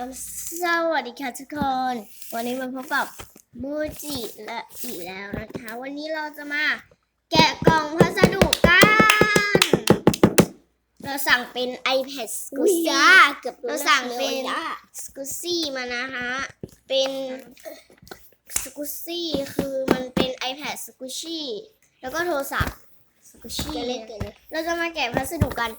สวัสดีค่ะทุกคน วันนี้มาพบกับมูจิและอีกแล้วนะคะ วันนี้เราจะมาแกะกล่องพัสดุกัน เราสั่งเป็น iPad อุ้ย Scusi ยาเกือบเราสั่งเป็นยา Scusi มานะคะเป็น Scusi คือมันเป็น iPad Scusi แล้วก็โทรศัพท์ Scusi จะเล่นเกินเลยเราจะมาแกะพัสดุกัน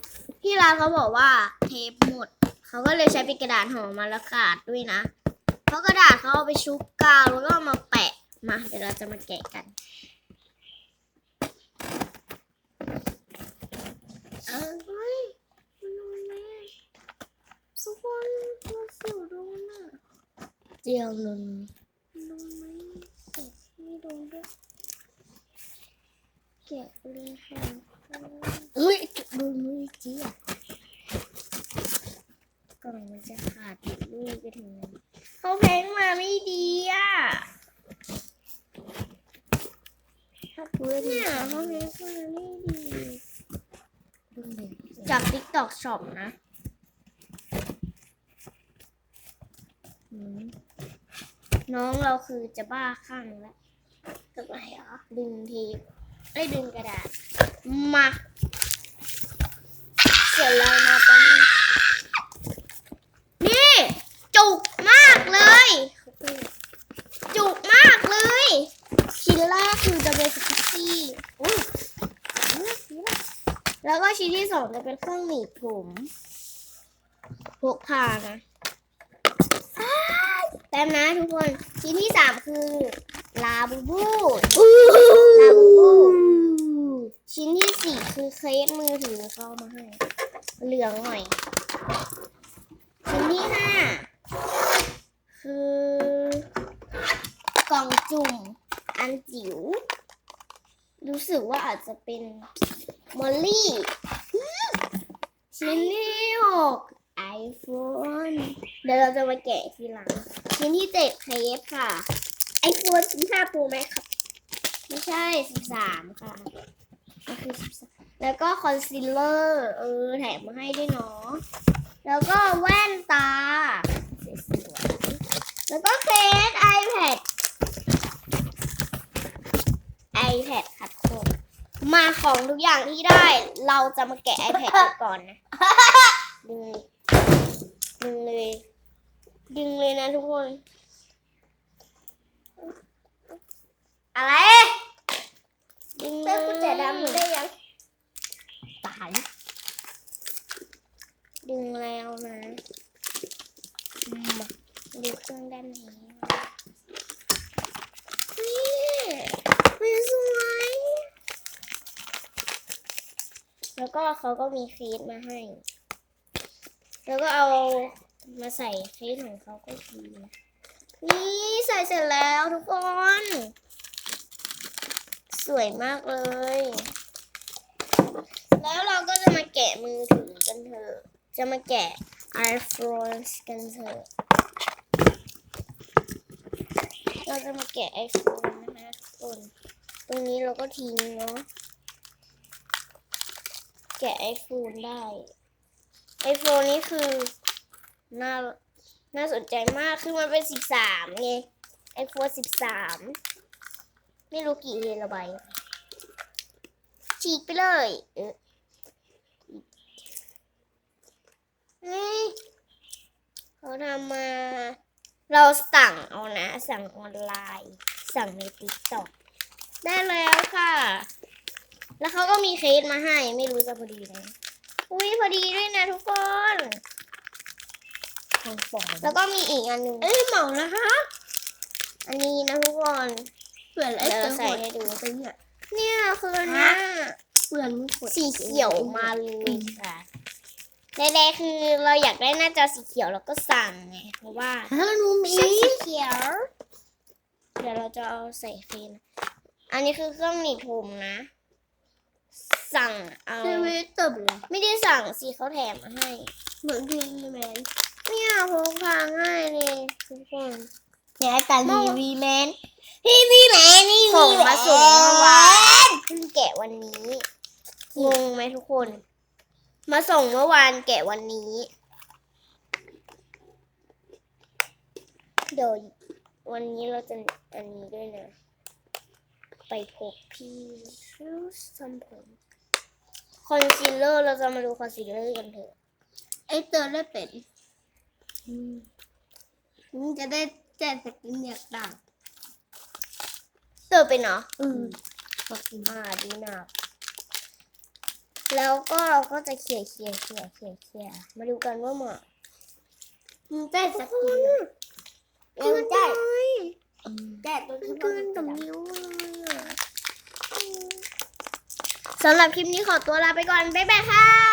ที่ร้านเขาบอกว่าเทปหมด เขาก็เลยใช้เป็นกระดาษห่อมาแล้วขาดด้วยนะ เพราะกระดาษเขาเอาไปชุบกาวแล้วก็มาแปะมาเดี๋ยวเราจะมาแกะกันเอ้ยมันโดนไหมทุกคนตัวสิวโดนอะเจียวลนโดนไหมเอ๊ะไม่โดนด้วยแกะเลยค่ะอุ้ยโดนมือเจีย กล่องมันจะขาดอีกลูกไปถึงนั้นเขาแพงมาไม่ดีอะถ้าพูดเนี่ยเขาแพงมาไม่ดีจาก TikTok Shop นะน้องเราคือจะบ้าคลั่งแล้วทำไมอะดึงทีไอ้ดึงกระดาษมา เสร็จแล้วนะตอนนี้ นี่ จุกมากเลย จุกมากเลย ชิ้นแรกคือ จะเป็นสกุตตี้อุ้ยแล้วก็ชิ้นที่สองจะเป็นเครื่องหนีบผมพกพานะแป๊บนะทุกคน ชิ้นที่สามคือ ลาบูบูลาบูบู ชิ้นที่สี่คือเคสมือถือเขามาให้ เหลืองหน่อย ชิ้นที่ห้าคือกล่องจุ่มอันจิ๋ว รู้สึกว่าอาจจะเป็นมอลลี่ชิ้นที่หกไอโฟนเดี๋ยวเราจะมาแกะทีหลัง ชิ้นที่เจ็ดเคสค่ะไอโฟนสิบห้าปรไหมครับ ไม่ใช่สิบสามค่ะก็คือสิบสามแล้วก็คอนซีลเลอร์ เออ แถมมาให้ด้วยเนาะแล้วก็แว่นตาสวยๆแล้วก็เคส iPad iPad ขัดโคมมา ของทุกอย่างที่ได้ เราจะมาแกะ iPad กันก่อนนะ ดึง ดึงเลย ดึงเลยนะทุกคน อะไรดึงเลเต้ยกุญแจดำได้ยัง ตาย ดึงแล้วนะมาดูเครื่องด้านนี้นี่มันสวย แล้วก็เขาก็มีเคสมาให้ แล้วก็เอามาใส่เคสของเขาก็ดีนะนี่ใส่เสร็จแล้วทุกคน สวยมากเลย แล้วเราก็จะมาแกะมือถือกันเถอะ จะมาแกะ iPhone กันเถอะ เราจะมาแกะ iPhone นะคะทุกคน ตรงนี้เราก็ทิ้งเนาะ แกะ iPhone ได้ iPhone นี่คือ น่า น่าสนใจมาก คือมันเป็น13ไง iPhone 13ไม่รู้กี่เฮลไบต์ฉีกไปเลยเออเฮ้เขาทำมา เราสั่งเอานะ สั่งออนไลน์ สั่งในติ๊กต็อกได้แล้วค่ะ แล้วเขาก็มีเคสมาให้ ไม่รู้จะพอดีไหมอุ้ยพอดีด้วยนะทุกคนของปองแล้วก็มีอีกอันหนึ่งเอ้ยเหมานะคะอันนี้นะทุกคนเปลือนไอ้เดี๋ยวเปลืเราอนใส่ให้ดูไปเนี่ยเนี่ยคืออันเนี้ยเปลือนขวดสีเขียวมาเลยค่ะใดๆคือเราอยากได้หน้าจอสีเขียวเราก็สั่งไงเพราะว่าฮะหนูมีฉันสีเขียว เดี๋ยวเราจะเอาใส่เฟนอันนี้คือเครื่องหนีบผมนะ สั่งเอาชีวิตจบเลยไม่ได้สั่งสิเขาแถมมาให้ เหมือนพี่แมนเนี่ยพกพาง่ายเลยทุกคนเนี่ยแต่รีวีแมนพี่วีแมนนี่ส่งมาส่งเมื่อวานเพิ่งแกะวันนี้งงไหมทุกคน มาส่งเมื่อวานแกะวันนี้เดี๋ยววันนี้เราจะอันนี้ด้วยนะ ไปพบพี่ชูทำผมค อนซีลเลอร์เราจะมาดูคอนซีลเลอร์กันเถอะไอเตอร์ได้เป็นมันจะได้แจ้งสกินอยากดังเติมไปเนาะอืมอ่าดีมากแล้วก็เราก็จะเขี่ยเขี่ยเขี่ยเขี่ยเขี่ยมาดูกันว่าเหมาะมันได้สกินเร็วแจ้งแจ้งตัวที่เกินกับนิ้วเลยอะ สำหรับคลิปนี้ขอตัวลาไปก่อน บ๊ายบายค่ะ